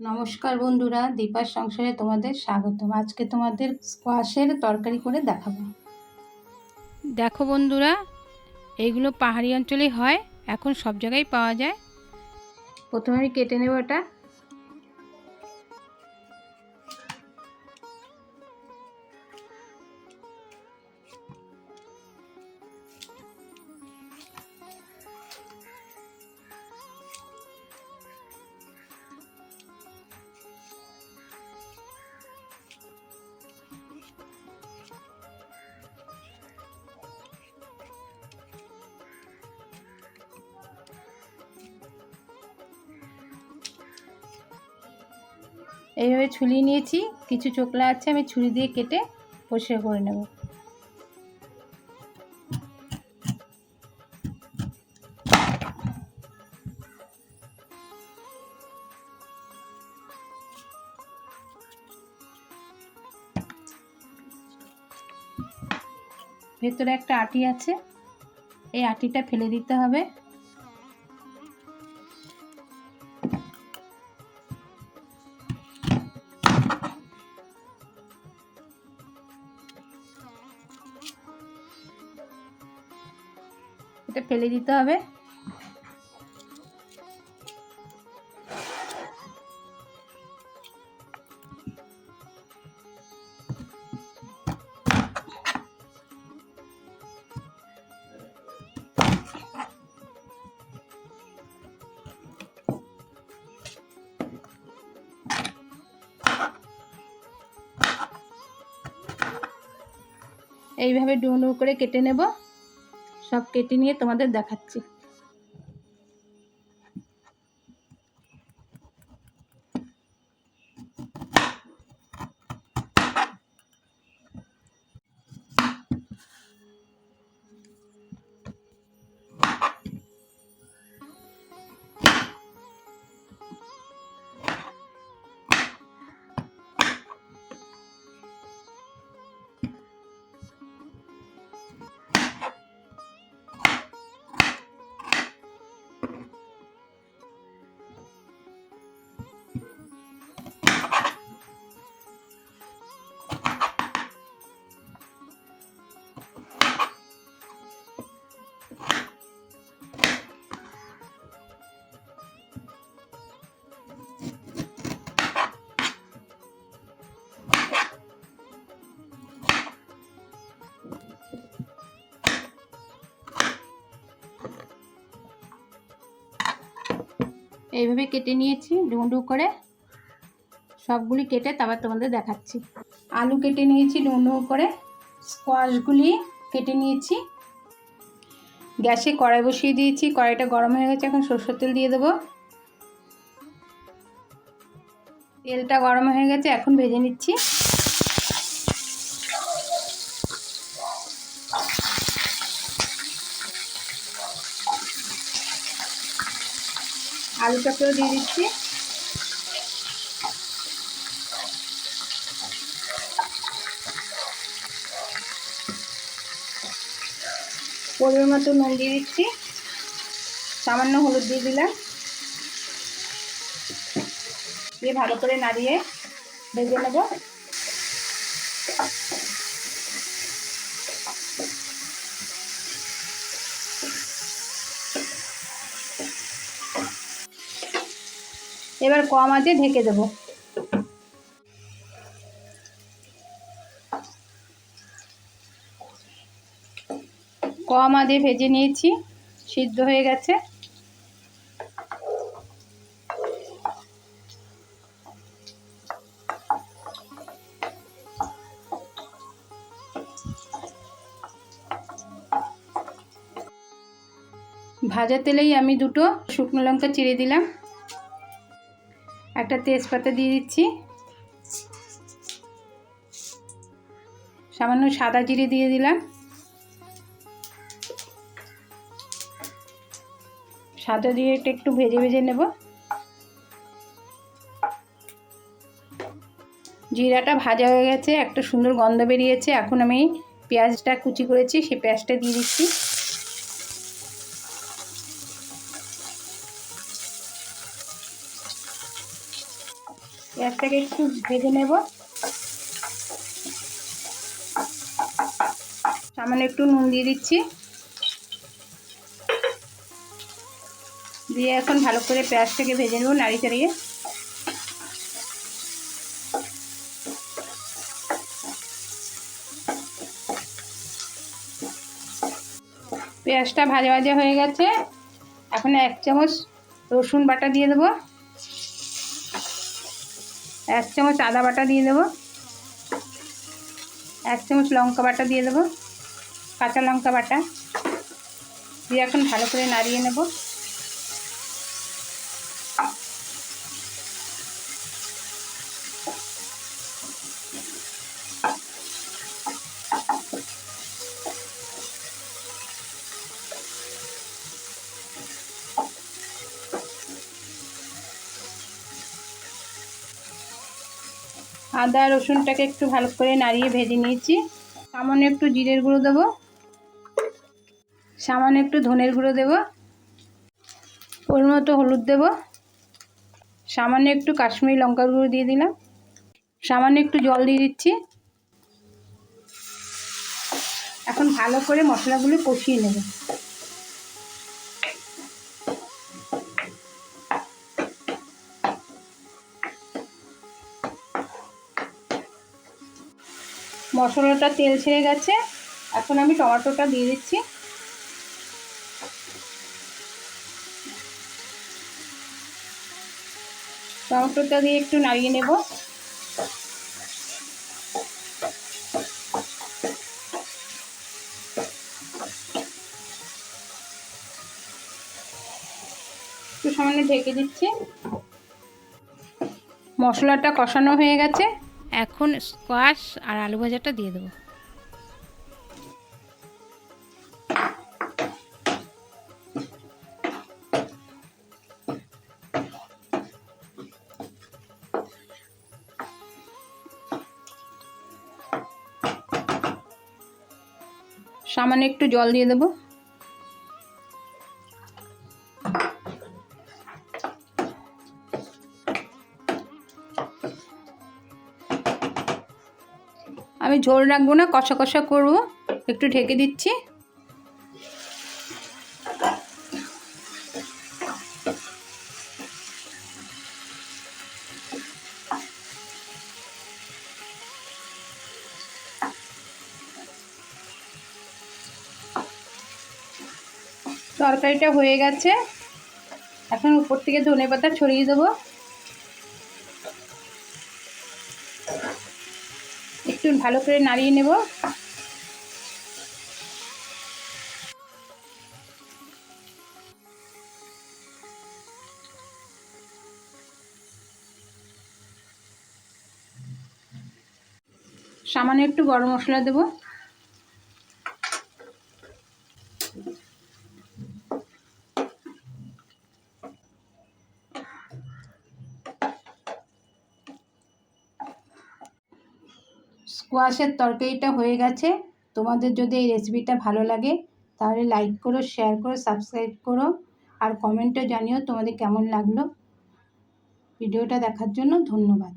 নমস্কার বন্ধুরা দীপার সংসারে তোমাদের স্বাগতম। আজকে তোমাদের স্কোয়াশের তরকারি করে দেখাবো। দেখো বন্ধুরা এইগুলো পাহাড়ি অঞ্চলে হয় এখন সব জায়গায় পাওয়া যায়। প্রথমে আমি কেটে নেব এটা। এইভাবে ছুলিয়ে নিয়েছি। কিছু চোখলা আছে, আমি ছুরি দিয়ে কেটে পরিষ্কার করে নেব। ভেতরে একটা আটি আছে। এই আটিটা ফেলে দিতে হবে। এটা ফেলে দিতে হবে। এইভাবে ডুমো ডুমো করে কেটে নেব। সব কেটে নিয়ে তোমাদের দেখাচ্ছি। এইভাবে কেটে নিয়েছি ডুমডু করে। সবগুলি কেটে তারপর তোমাদের দেখাচ্ছি। আলু কেটে নিয়েছি ডুমডু করে। স্কোয়াশগুলি কেটে নিয়েছি। গ্যাসে কড়াই বসিয়ে দিয়েছি। কড়াইটা গরম হয়ে গেছে, এখন সরষের তেল দিয়ে দেবো। তেলটা গরম হয়ে গেছে, এখন ভেজে নিচ্ছি। আলুটাকেও দিয়ে দিচ্ছি। পরিমাণ মতো নুন দিয়ে দিচ্ছি। সামান্য হলুদ দিয়ে দিলাম। দিয়ে ভালো করে নাড়িয়ে ভেজে নেব। এবার কম আছে ঢেকে দেব। কম আদে ভেজে নিয়েছি, সিদ্ধ হয়ে গেছে। ভাজা তেলেই আমি দুটো শুকনো লঙ্কা চিড়ে দিলাম। একটা তেজপাতা দিয়ে দিচ্ছি। সামান্য সাদা জিরে দিয়ে দিলাম। সাদা দিয়ে একটু ভেজে ভেজে নেব। জিরাটা ভাজা হয়ে গেছে, একটা সুন্দর গন্ধ বেরিয়েছে। এখন আমি পেঁয়াজটা কুচি করেছি সেই পেঁয়াজটা দিয়ে দিচ্ছি। পেঁয়াজটাকে একটু ভেজে নেব। সামান্য একটু নুন দিয়ে দিচ্ছি। দিয়ে এখন ভালো করে পেঁয়াজটাকে ভেজে নেব নাড়ি চাড়িয়ে। পেঁয়াজটা ভাজা ভাজা হয়ে গেছে। এখন এক চামচ রসুন বাটা দিয়ে দেবো। এক চামচ আদা বাটা দিয়ে দেবো। এক চামচ লঙ্কা বাটা দিয়ে দেবো। কাঁচা লঙ্কা বাটা। দিয়ে এখন ভালো করে নাড়িয়ে নেব। আদা রসুনটাকে একটু ভালো করে নাড়িয়ে ভেজে নিয়েছি। সামান্য একটু জিরের গুঁড়ো দেবো। সামান্য একটু ধনের গুঁড়ো দেবো। পরিমতো হলুদ দেব। সামান্য একটু কাশ্মীরি লঙ্কার গুঁড়ো দিয়ে দিলাম। সামান্য একটু জল দিয়ে দিচ্ছি। এখন ভালো করে মশলাগুলো কষিয়ে নেব। মশলাটা তেল ছেড়ে গেছে। এখন আমি টমেটোটা দিয়ে দিচ্ছি। টমেটোটা দিয়ে একটু নাড়িয়ে নেব। একটু সামান্য ঢেকে দিচ্ছি। মশলাটা কষানো হয়ে গেছে। এখন স্কোয়াশ আর আলু ভাজাটা দিয়ে দেবো। সামান্য একটু জল দিয়ে দেবো। আমি ঝোল রাখব না, কষা কষা করব। একটু ঢেকে দিচ্ছি। তরকারিটা হয়ে গেছে। এখন উপর থেকে ধনে পাতা ছড়িয়ে দেবো। একটু ভালো করে নাড়িয়ে নেব। সামান্য একটু গরম মশলা দেবো। স্কোয়াশের তরকারিটা হয়ে গেছে। তোমাদের যদি এই রেসিপিটা ভালো লাগে, তাহলে লাইক করো শেয়ার করো সাবস্ক্রাইব করো, আর কমেন্টে জানিও তোমাদের কেমন লাগল। ভিডিওটা দেখার জন্য ধন্যবাদ।